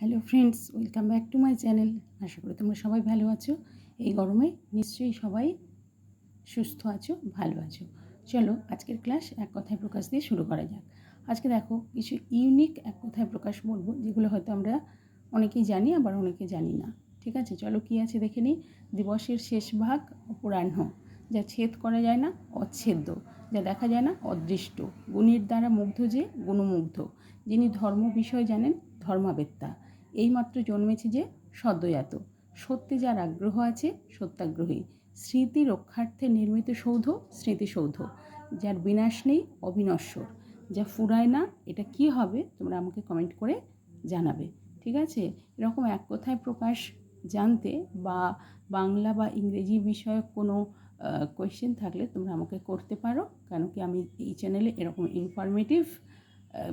Hello friends welcome back to my channel আশা করি তোমরা সবাই ভালো আছো। এই গরমে নিশ্চয়ই সবাই সুস্থ আছো, ভালো আছো। চলো আজকের ক্লাস এক কথায় প্রকাশ দিয়ে শুরু করা যাক। আজকে দেখো কিছু ইউনিক এক কথায় প্রকাশ বলব, যেগুলো হয়তো আমরা অনেকেই জানি, আবার অনেকে জানি না। ঠিক আছে? চলো কী আছে দেখে নিই। দিবসের শেষ ভাগ অপরাহ্ন, যা ছেদ করা যায় না, অচ্ছেদ্য, যা দেখা যায় না, অদৃষ্ট। গুণের দ্বারা মুগ্ধ যে, গুণমুগ্ধ। যিনি ধর্ম বিষয় জানেন, ধর্মাবেত্তা। এইমাত্র জন্মেছে যে সদ্যজাত সত্যে যার আগ্রহ আছে, সত্যাগ্রহী। স্মৃতি রক্ষার্থে নির্মিত সৌধ, স্মৃতিসৌধ। যার বিনাশ নেই, অবিনশ্বর। যা ফুরায় না, এটা কি হবে, তোমরা আমাকে কমেন্ট করে জানাবে। ঠিক আছে? এরকম এক কথায় প্রকাশ জানতে বা বাংলা বা ইংরেজি বিষয়ক কোনো কোয়েশ্চেন থাকলে তোমরা আমাকে করতে পারো। কেন কি আমি এই চ্যানেলে এরকম ইনফরমেটিভ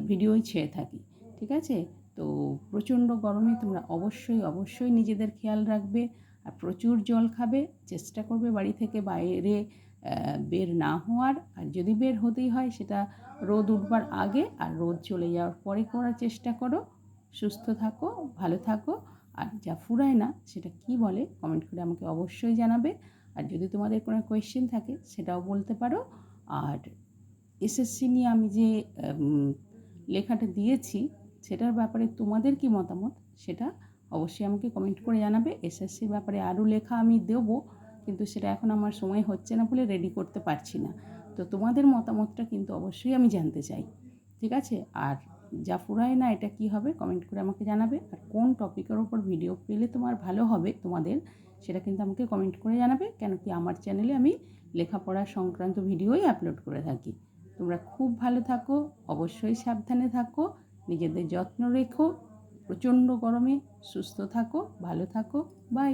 ভিডিওই ছেড়ে থাকি। ঠিক আছে? তো প্রচণ্ড গরমে তোমরা অবশ্যই অবশ্যই নিজেদের খেয়াল রাখবে আর প্রচুর জল খাবে, চেষ্টা করবে বাড়ি থেকে বাইরে বের না হওয়ার। আর যদি বের হতেই হয় সেটা রোদ উঠবার আগে আর রোদ চলে যাওয়ার পরে করার চেষ্টা করো। সুস্থ থাকো, ভালো থাকো। আর যা ফুরায় না সেটা কি বলে কমেন্ট করে আমাকে অবশ্যই জানাবে। আর যদি তোমাদের কোনো কোয়েশ্চেন থাকে সেটাও বলতে পারো। আর এসএসসি নিয়ে আমি যে লেখাটা দিয়েছি সেটার ব্যাপারে তোমাদের কি মতামত? সেটা অবশ্যই আমাকে কমেন্ট করে জানাবে। এসএসসির ব্যাপারে আরও লেখা আমি দেবো, কিন্তু সেটা এখন আমার সময় হচ্ছে না বলে রেডি করতে পারছি না। তো তোমাদের মতামতটা কিন্তু অবশ্যই আমি জানতে চাই, ঠিক আছে? আর যা ফুরায় না, এটা কি হবে কমেন্ট করে আমাকে জানাবে। আর কোন টপিকের ওপর ভিডিও পেলে তোমার ভালো হবে তোমাদের, সেটা কিন্তু আমাকে কমেন্ট করে জানাবে। কেন কি আমার চ্যানেলে আমি লেখাপড়া সংক্রান্ত ভিডিওই আপলোড করে থাকি। তোমরা খুব ভালো থাকো, অবশ্যই সাবধানে থাকো। নিজেদের যত্ন রেখো প্রচণ্ড গরমে সুস্থ থাকো ভালো থাকো বাই